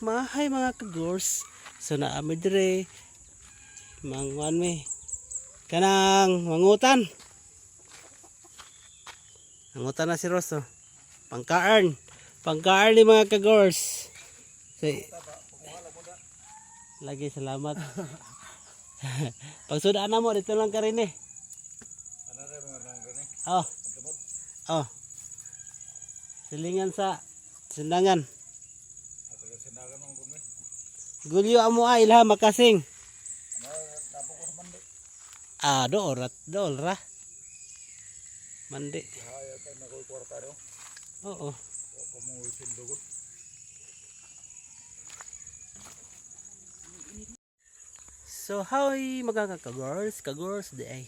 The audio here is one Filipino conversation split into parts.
mahay mga kagors. So naami dire mangwan me kanang mangutan. Mangutan na si Rosso. Pangkaan. Pangkaan ni mga kagors. So, lagi salamat. Pagsudaan na mo, dito lang ka rin eh. Oh. Oh. Silingan sa sindangan. Gulyo amo ay ilha makasing. Ah, do orat do ra. Mandi. Oo. So, hi mga kagors, kagors day.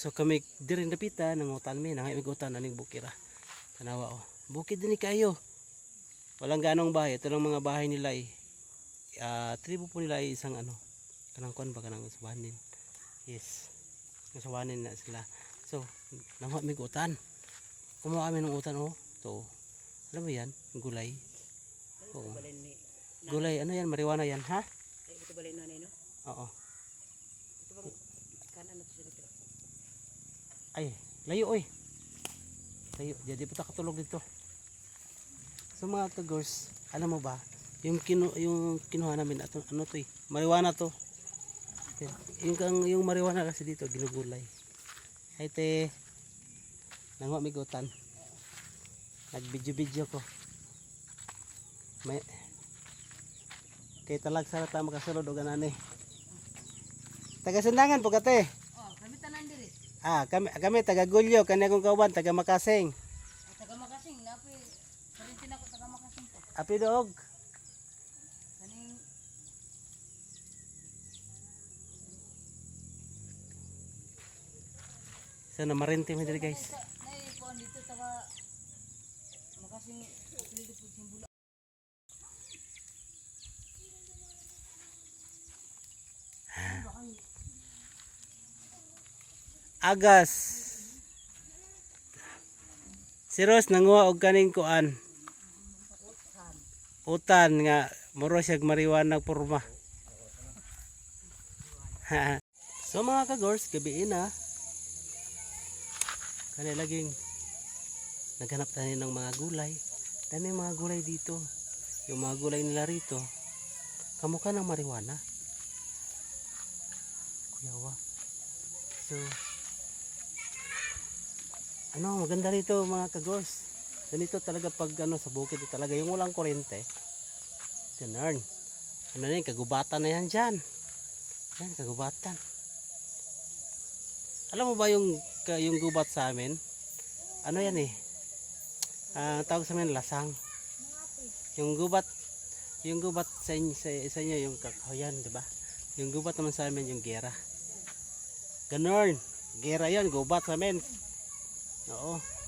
So kami diri napita nang utan mi nang utan aning bukira. Tanawa oh. Bukid din kayo. Walang ganong bahay. Ito lang mga bahay nila eh. Ah, tribo po nila ay isang ano. Kanang kon ba kanang sawanin. Yes. Sawanin na sila. So, nang mi utan. Kumuha kami ng utan oh. To. Alam mo yan? Gulay. Oo. Gulay, ano yan? Marijuana yan, ha? Ito balay na no? Oo. Ito bang kanan na to. Ay, layo oy. Layo, jadi pa ta katulog dito. So mga kagors, alam mo ba, yung kinu yung kinuha namin ato ano to eh, marijuana to. Yung kang yung marijuana kasi dito ginugulay. Ay te, nangwa migutan. Nag-video-video ko. May kay talag sa ta makasulod og anani. Taga Sundangan po kate. Oh, kami tanan diri. Ah, kami kami taga Gulyo, kanya kong kauban taga Makasing. Ay taga makasing napi. Parintin ako taga makasing to. Api dog. Kaning So na marinti mi diri guys. sa nay kuan dito taga makasing apelyido pud simbolo. Agas. Si Ros nanguha og kaning kuan. Utan nga muro siya mariwana porma. so mga kagors, gabi na. Kani laging naghanap tayo ng mga gulay. Dami mga gulay dito. Yung mga gulay nila rito, kamukha ng marijuana. Kuyawa. So, ano, maganda rito mga kagors. Ganito talaga pag ano, sa bukid talaga yung walang kuryente. Ganun. Ano na yun, kagubatan na yan dyan. Yan, kagubatan. Alam mo ba yung, yung gubat sa amin? Ano yan eh? Ah, tawag sa amin lasang. Yung gubat, yung gubat sa inyo, sa, sa inyo yung kakahoyan, di ba? Yung gubat naman sa amin yung gera. Ganon. Gera yan, gubat sa amin. Oo.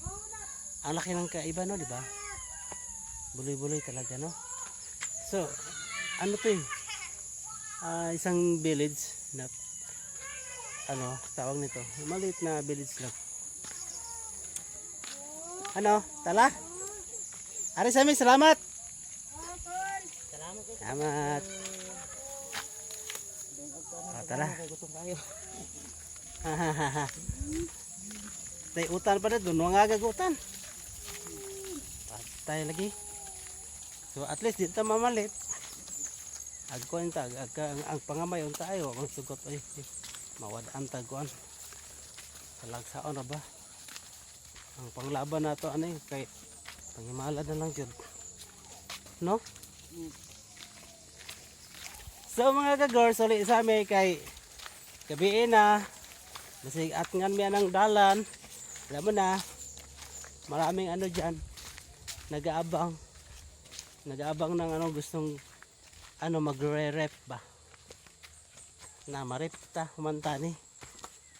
Ang laki ng kaiba no, di ba? Buloy-buloy talaga no. So, ano 'to eh? Ah, isang village na ano, tawag nito. Maliit na village lang. Ano? Tala? Ari sa amin, salamat. Salamat. Salamat. Gutom kayo. Tay utan pa na doon, mga gagutan. Patay lagi. So at least dito mamalit. Agkuan ta, ag, ang, ang pangamay unta ayo, ang sugot ay mawadaan ta kuan. Talagsaon ra ba? Ang panglaban nato ano kay pangimala na lang jud. No? So mga kagors, ulit sa amin kay gabi na Basig at ngan mi ng dalan. Alam mo na, maraming ano dyan, nag-aabang. Nag-aabang ng ano gustong ano magre-rep ba. Na marep ta, humanta.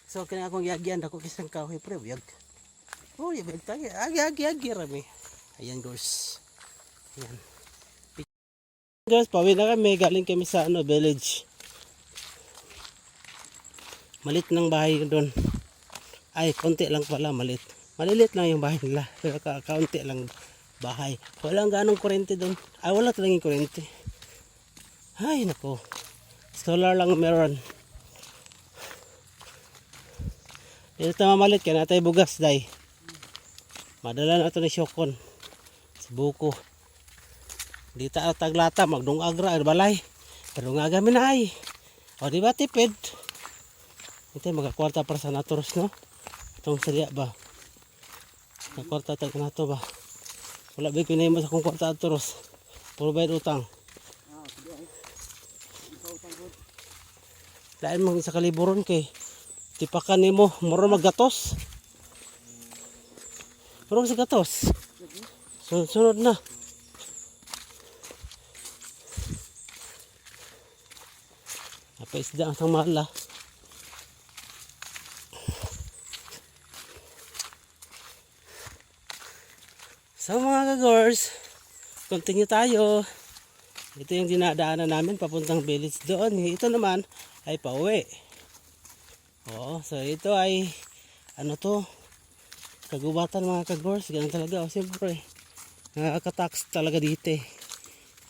So kaya akong yagyan ako kisang kahoy pre, yag. Oh, yag ta, agi agi agi rami. Ayan guys. Ayan. Guys, pawin na kami, galing kami sa ano, village. Malit ng bahay doon. Ay, konti lang pala, malit. Malilit lang yung bahay nila. Pero ka kaunti lang bahay. Walang ganong kurente doon. Ay, wala talagang kurente. Ay, nako. Solar lang meron. Dito tayo mamalit kaya natay bugas, day. Madala na ito ni Syokon. Sa buko. Di ta taglata, magdungagra, balay. Pero nga gamin ay. O di ba tipid? Ito magkakwarta para sa naturos, no? Itong salya ba? Nakwarta tayo na to ba? Wala ba pinay mo sa kong kwarta naturos? Puro bayad utang. Ah. Lain mo sa kaliburon kay tipakan nimo moro maggatos. Muro sa gatos. Sunod, sunod na. Apa isda ang mala. So mga kagors, continue tayo. Ito yung dinadaanan namin papuntang village doon. Ito naman ay pauwi. Oo, so ito ay ano to? Kagubatan mga kagors. Ganun talaga. O siyempre, nakakatax talaga dito eh.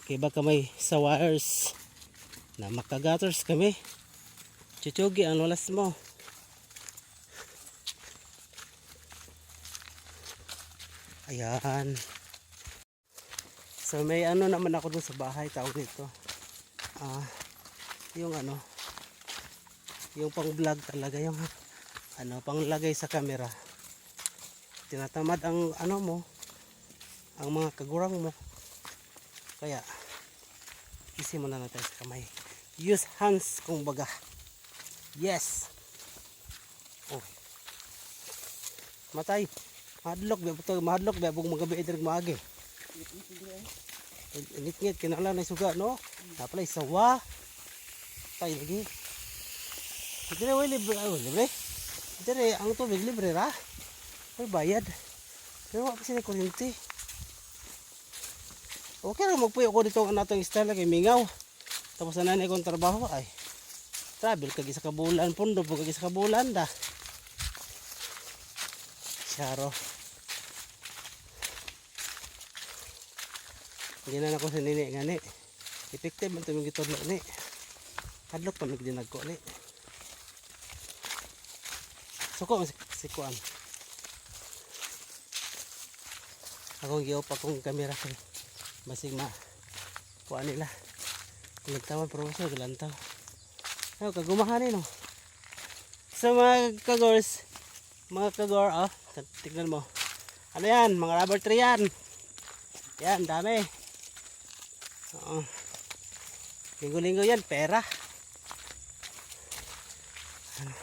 Kaya may sa wires na makagaters kami. Chuchugi, ang mo. Ayan. So may ano naman ako dun sa bahay tawag nito. Ah, yung ano, yung pang vlog talaga yung ano, panglagay sa camera. Tinatamad ang ano mo, ang mga kagurang mo. Kaya easy mo na natin sa kamay. Use hands kung baga. Yes. Oh. Matay. Madlok, bebuto, madlok, bebog magabi idir maagi. Init-ngit, kinala na suga, no? Napalay, sawa. Tay lagi. Ito na, way libre. Libre. Ito na, ang tubig libre ra. May bayad. Pero wala pa sila kuryente. Okay lang, magpuyo ko dito ang natong style kay Mingaw. Tapos na nanay kong trabaho ay. Travel kag isa ka bulan, pundo po kag isa ka bulan da. Charo. Na ako sa nini nga ni. Effective man tuming gitudlo ni. Kadlok pa mig dinagko ni. Suko man si, Kuan. Akong giyaw pa kong kamera kay basig ma kuan nila. Kulantawan professor galantaw. Ano kagumahan ni no. So mga kagors, mga kagor, oh, tignan mo. Ano yan? Mga rubber tree yan. Yan, dami. Oo. Linggo-linggo yan, pera. Ano?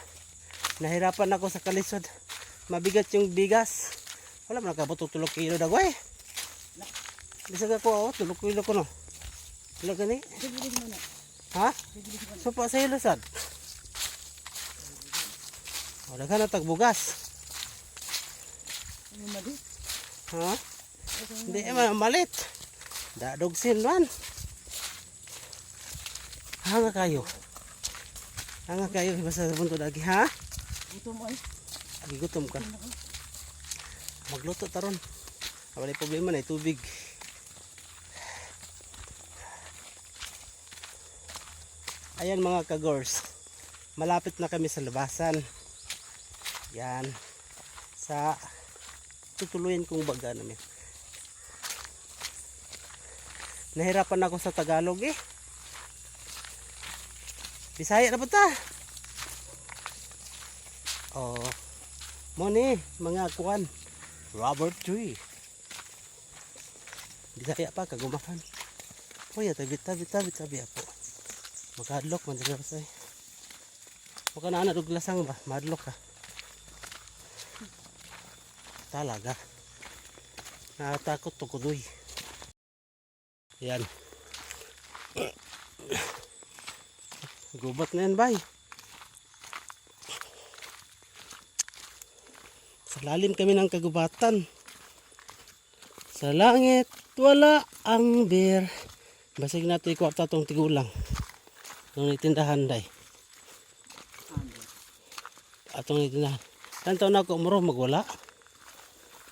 Nahirapan ako sa kalisod. Mabigat yung bigas. Wala mo nakabot tulog kilo na eh. Bisag ako, oh, tulog kilo ko no. Wala gani. Ha? So pa sa ilusad. Wala ka na tagbugas. Ano? Ha? Hindi eh, man malit. Dadog sin man. Hanga kayo. Hanga kayo basta sa bunto lagi ha? Mo ay. Gigutom ka. Magluto taron. Wala problema na tubig. Ayan mga kagors. Malapit na kami sa labasan. Yan. Sa tutuluyan kong baga namin. Nahirapan ako sa Tagalog eh. Bisaya na ta? Oh. Mo ni mga kuan. Robert tree. Bisaya pa kagumahan. Uy, tabi tabi tabi tabi ako. Magkadlok man dito say. Mukha na anak duglasang ba? Madlok ka. Talaga. Nakatakot to kudoy. Yan. Gubat na yan, bay. Sa lalim kami ng kagubatan. Sa langit, wala ang beer. Basig natin kwarta tong tigulang. Itong itindahan, day. Atong itindahan. Ilan taon na ako umuro magwala?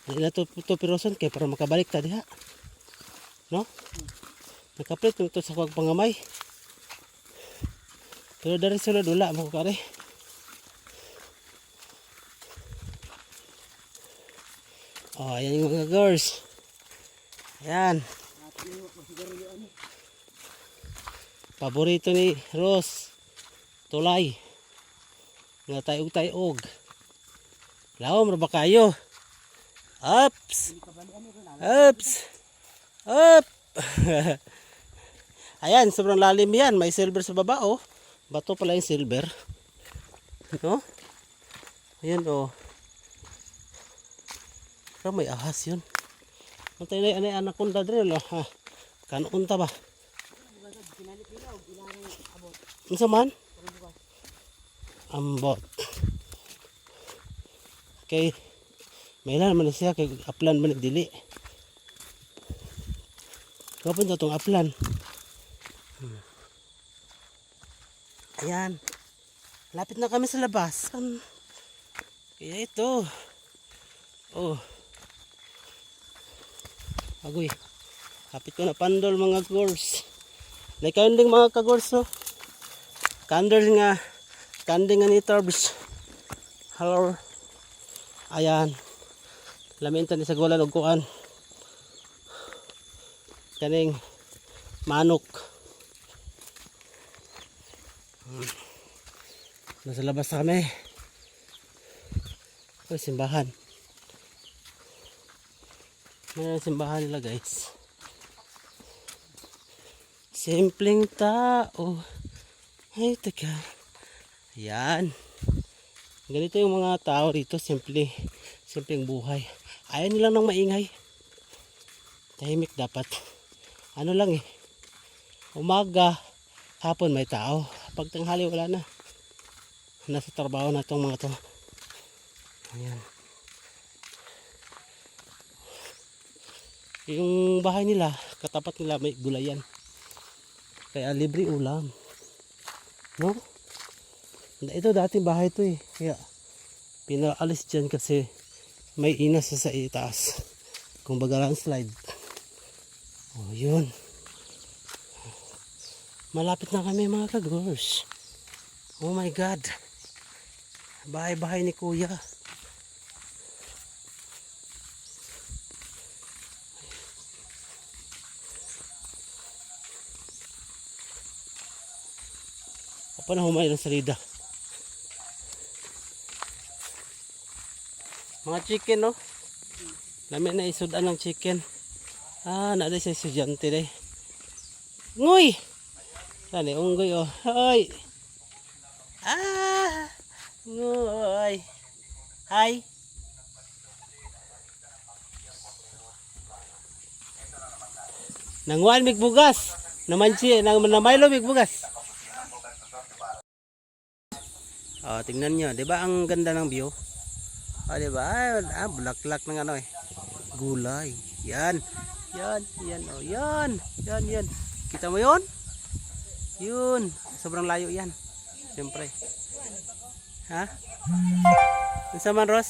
Hindi na to, to piroson kay para makabalik ta diha. No? Nakaplit mo to sa kwag pangamay. Pero dari sila dula mo kare. Oh, ayan yung mga girls. Ayan. Paborito ni Rose. Tulay. Nga tayog-tayog. Laom ra ba kayo? Ups. Ups. Up. Ayan, sobrang lalim yan. May silver sa baba, oh. Bato pala yung silver. No? Ayan, oh. Pero may ahas yun. Antay na yung anaconda drin, oh. Ha? Kanunta ba? Unsa man? Ambot. Okay. May ilan naman na siya kay aplan man dili. Kapon to tong aplan. Hmm. Ayan. Lapit na kami sa labas. Um, kaya ito. Oh. Agoy. Kapit ko na pandol mga gors. May kanding mga kagors oh. Kandol nga. Kanding nga ni Turbs. Hello. Ayan. Lamintan ni sa gulan og kuan. Kaning manok. Nasa labas na kami. Uy, simbahan. Mayroon simbahan nila guys. Simpleng tao. Ay, teka. Ayan. Ganito yung mga tao rito, simple, simpleng buhay. Ayaw nilang ng maingay. Tahimik dapat. Ano lang eh. Umaga, hapon may tao. Pag tanghali wala na. Nasa trabaho na tong mga to. Ayan. Yung bahay nila, katapat nila may gulayan. Kaya libre ulam. No? Ito dating bahay to eh. Kaya pinaalis dyan kasi may inas sa sa itaas. Kung baga landslide. Oh, yun. Malapit na kami mga kagors. Oh my God. Bahay-bahay ni kuya. Apa na humay ng salida. Mga chicken, no? Lami na isudan ng chicken. Ah, na sa estudyante day. Ngoy! Tani, unggoy, oh. Hoy! Ngoy! Hi! Nangwan mig bugas. Namansi, nang namaylo mig bugas. Oh, tingnan nyo, 'di ba ang ganda ng view? Oh, 'di ba? Ah, ah, bulaklak ng ano eh. Gulay. Yan. Yan, yan, oh, yan. Yan, yan. Kita mo 'yon? Yun. Sobrang layo 'yan. Siyempre. Ha? Unsa man, ra.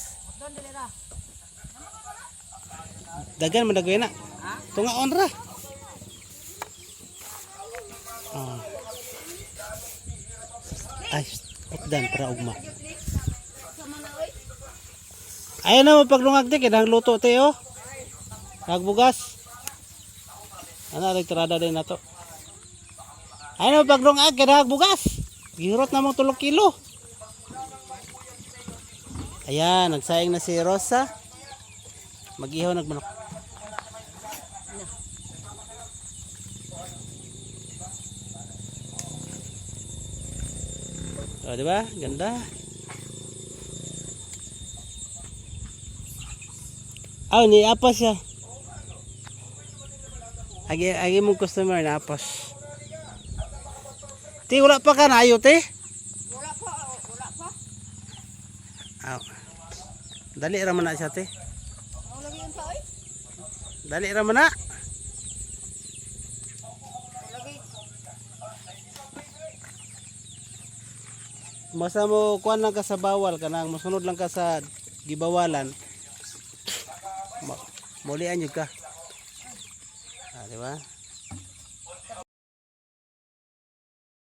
Dagan man dagway na. Tungaon ra. Oh. Ay, dan para ugma. Ayun na mo paglungag di kaya luto te oh. Nagbugas. Ano elektrada din na to. Ayun na paglungag kaya nagbugas. Gihurot na mo tulog kilo. Ayan, nagsayang na si Rosa. Mag-ihaw nagmanok. O, di ba? Ganda. Ah, ni apas siya. Agi agi mong customer na apas. Ti wala pa ka na ayo te? Wala pa, wala pa. Aw. Dali ra man na siya te. Lagi yung taoy. Dali ra man na. Masa mo kuan lang ka sa bawal kanang mosunod lang ka sa gibawalan. Mulian yun ka. Ah, di ba?